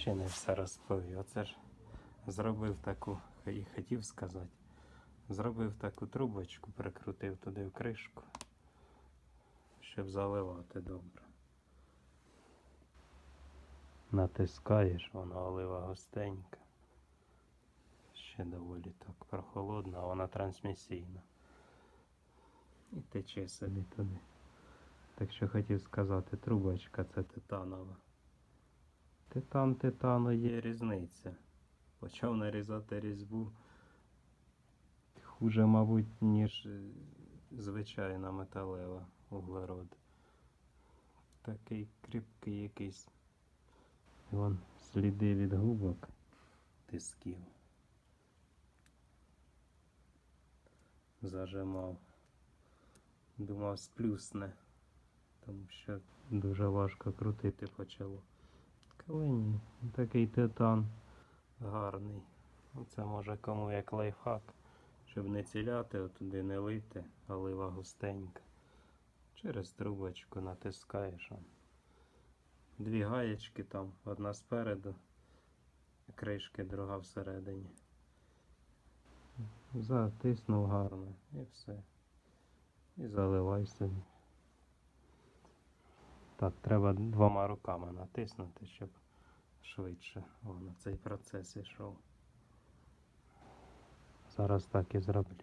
Ще не все розповів. Оце ж зробив таку, і хотів сказати. Зробив таку трубочку, прикрутив туди в кришку, щоб заливати добре. Натискаєш, вона олива густенька. Ще доволі так прохолодна, вона трансмісійна. І тече собі туди. Так що хотів сказати, трубочка це титанова. Титан титану є різниця. Почав нарізати різьбу. Хуже, мабуть, ніж е, звичайна металева углерод. Такий кріпкий якийсь. Вон сліди від губок тисків. Зажимав. Думав, сплюсне, тому що дуже важко крутити почало. Але такий титан гарний. Це може кому як лайфхак, щоб не ціляти, отуди не лити, а лива густенька. Через трубочку натискаєш. Дві гаєчки там, одна спереду, кришки, друга всередині. Затиснув гарно і все. І заливай собі. Так, треба двома руками натиснути, щоб швидше воно цей процес йшов. Зараз так і зроблю.